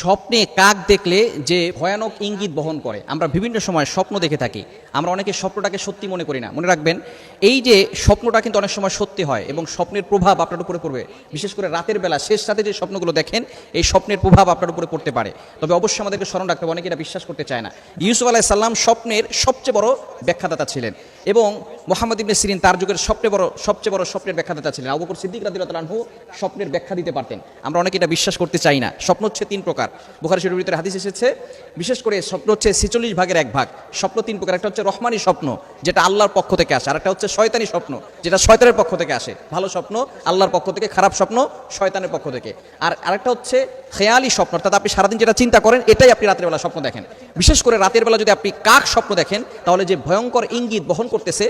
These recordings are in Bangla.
স্বপ্নে কাক দেখলে যে ভয়ানক ইঙ্গিত বহন করে। আমরা বিভিন্ন সময় স্বপ্ন দেখে থাকি। আমরা অনেকে স্বপ্নটাকে সত্যি মনে করি না। মনে রাখবেন, এই যে স্বপ্নটা কিন্তু অনেক সময় সত্যি হয় এবং স্বপ্নের প্রভাব আপনার উপরে পড়বে। বিশেষ করে রাতের বেলা শেষ রাতে যে স্বপ্নগুলো দেখেন, এই স্বপ্নের প্রভাব আপনার উপরে পড়তে পারে। তবে অবশ্যই আমাদেরকে স্মরণ রাখতে হবে, অনেকে এটা বিশ্বাস করতে চায় না। ইউসুফ আলাহ সাল্লাম স্বপ্নের সবচেয়ে বড় ব্যাখ্যাদাতা ছিলেন এবং মোহাম্মদ ইবনে সিরিন তার যুগের সবচেয়ে বড় সবচেয়ে বড় স্বপ্নের ব্যাখ্যাদাতা ছিলেন। আবু বকর সিদ্দিক রাদিয়াল্লাহু আনহু স্বপ্নের ব্যাখ্যা দিতে পারতেন। আমরা অনেকে এটা বিশ্বাস করতে চাই না। স্বপ্ন হচ্ছে তিন প্রকার। বুখারী শরীফের ভিতরে হাদিস এসেছে, বিশেষ করে স্বপ্ন হচ্ছে ছেচল্লিশ ভাগের এক ভাগ। স্বপ্ন তিন প্রকার, একটা হচ্ছে রহমানি স্বপ্ন, যেটা আল্লাহর পক্ষ থেকে আসে, আর একটা হচ্ছে শয়তানি স্বপ্ন, যেটা শয়তানের পক্ষ থেকে আসে। ভালো স্বপ্ন, আল্লাহর পক্ষ থেকে, খারাপ স্বপ্ন, শয়তানের পক্ষ থেকে। আর আরেকটা হচ্ছে খেয়ালি স্বপ্ন, অর্থাৎ আপনি সারাদিন যেটা চিন্তা করেন, এটাই আপনি রাতের বেলা স্বপ্ন দেখেন। বিশেষ করে রাতের বেলা যদি আপনি কাক স্বপ্ন দেখেন, তাহলে যে ভয়ঙ্কর ইঙ্গিত বহন করতেছে,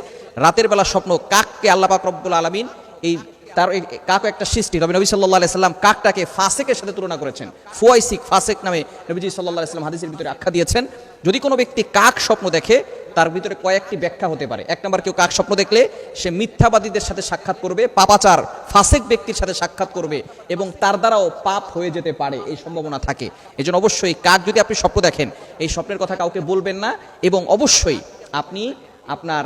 রাতের বেলা স্বপ্ন কাককে আল্লাহ পাক রব্বুল আলমিন এই তার কাক একটা সৃষ্টি। তবে নবী সাল্লাহ সাল্লাম কাকটাকে ফাসেকের সাথে তুলনা করেছেন। ফুয়াইসিক ফাসেক নামে নবীজি সাল্লাহ সাল্লাম হাদিসের ভিতরে আখ্যা দিয়েছেন। যদি কোনো ব্যক্তি কাক স্বপ্ন দেখে, তার ভিতরে কয়েকটি ব্যাখ্যা হতে পারে। এক নম্বর, কেউ কাক স্বপ্ন দেখলে সে মিথ্যাবাদীদের সাথে সাক্ষাৎ করবে, পাপাচার, ফাসেক ব্যক্তির সাথে সাক্ষাৎ করবে এবং তার দ্বারাও পাপ হয়ে যেতে পারে, এই সম্ভাবনা থাকে। এই জন্য অবশ্যই কাক যদি আপনি স্বপ্ন দেখেন, এই স্বপ্নের কথা কাউকে বলবেন না এবং অবশ্যই আপনি আপনার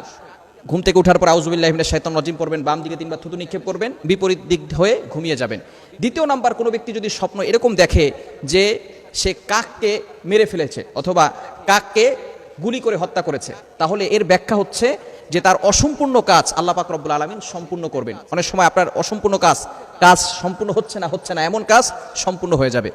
ঘুম থেকে ওঠার পর আউজুবিল্লাহ শৈতন রজিম পড়বেন, বাম দিকে তিনবার থুতু নিক্ষেপ করবেন, বিপরীত দিক হয়ে ঘুমিয়ে যাবেন। দ্বিতীয় নাম্বার, কোনো ব্যক্তি যদি স্বপ্ন এরকম দেখে যে সে কাককে মেরে ফেলেছে অথবা কাককে গুলি করে হত্যা করেছে, তাহলে এর ব্যাখ্যা হচ্ছে যে তার অসম্পূর্ণ কাজ আল্লাহ পাক রব্বুল আলমিন সম্পূর্ণ করবেন। অনেক সময় আপনার অসম্পূর্ণ কাজ কাজ সম্পূর্ণ হচ্ছে না হচ্ছে না, এমন কাজ সম্পূর্ণ হয়ে যাবে।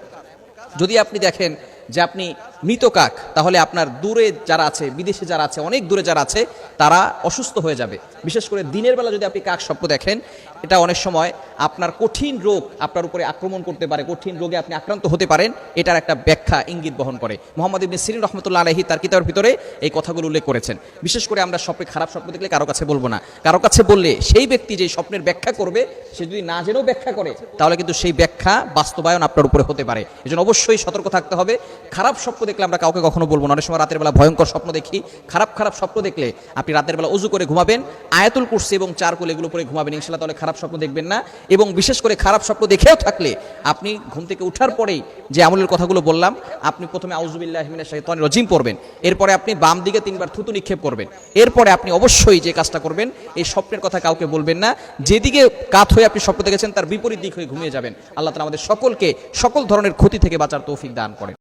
যদি আপনি দেখেন যে আপনি মৃত কাক, তাহলে আপনার দূরে যারা আছে, বিদেশে যারা আছে, অনেক দূরে যারা আছে, তারা অসুস্থ হয়ে যাবে। বিশেষ করে দিনের বেলা যদি আপনি কাক স্বপ্ন দেখেন, এটা অনেক সময় আপনার কঠিন রোগ আপনার উপরে আক্রমণ করতে পারে, কঠিন রোগে আপনি আক্রান্ত হতে পারেন, এটার একটা ব্যাখ্যা ইঙ্গিত বহন করে। মোহাম্মদ ইবনে সিরিন রহমতুল্লাহ আলহি তার কিতাবের ভিতরে এই কথাগুলো উল্লেখ করেছেন। বিশেষ করে আমরা স্বপ্নে খারাপ স্বপ্ন দেখলে কারও কাছে বলব না। কারও কাছে বললে সেই ব্যক্তি যে স্বপ্নের ব্যাখ্যা করবে, সে যদি না জেনেও ব্যাখ্যা করে, তাহলে কিন্তু সেই ব্যাখ্যা বাস্তবায়ন আপনার উপরে হতে পারে। এজন্য অবশ্যই সতর্ক থাকতে হবে। খারাপ স্বপ্ন দেখলে আমরা কাউকে কখনো বলব না। অনেক সময় রাতের বেলা ভয়ঙ্কর স্বপ্ন দেখি, খারাপ খারাপ স্বপ্ন দেখলে আপনি রাতের বেলা উজু করে ঘুমাবেন, আয়াতুল কুরসি এবং চারকুল এগুলো পরে ঘুমাবেন ইনশাল্লাহ তাহলে খারাপ স্বপ্ন দেখবেন না। এবং বিশেষ করে খারাপ স্বপ্ন দেখেও থাকলে আপনি ঘুম থেকে উঠার পরেই যে আমলের কথাগুলো বললাম, আপনি প্রথমে আউজুবিল্লাহ হিমিনের শাহিতান রজিম পড়বেন, এরপরে আপনি বাম দিকে তিনবার থুতু নিক্ষেপ করবেন, এরপরে আপনি অবশ্যই যে কাজটা করবেন, এই স্বপ্নের কথা কাউকে বলবেন না। যেদিকে কাত হয়ে আপনি স্বপ্ন দেখেছেন, তার বিপরীত দিক হয়ে ঘুমিয়ে যাবেন। আল্লাহ তালা আমাদের সকলকে সকল ধরনের ক্ষতি থেকে বাঁচার তৌফিক দান করেন।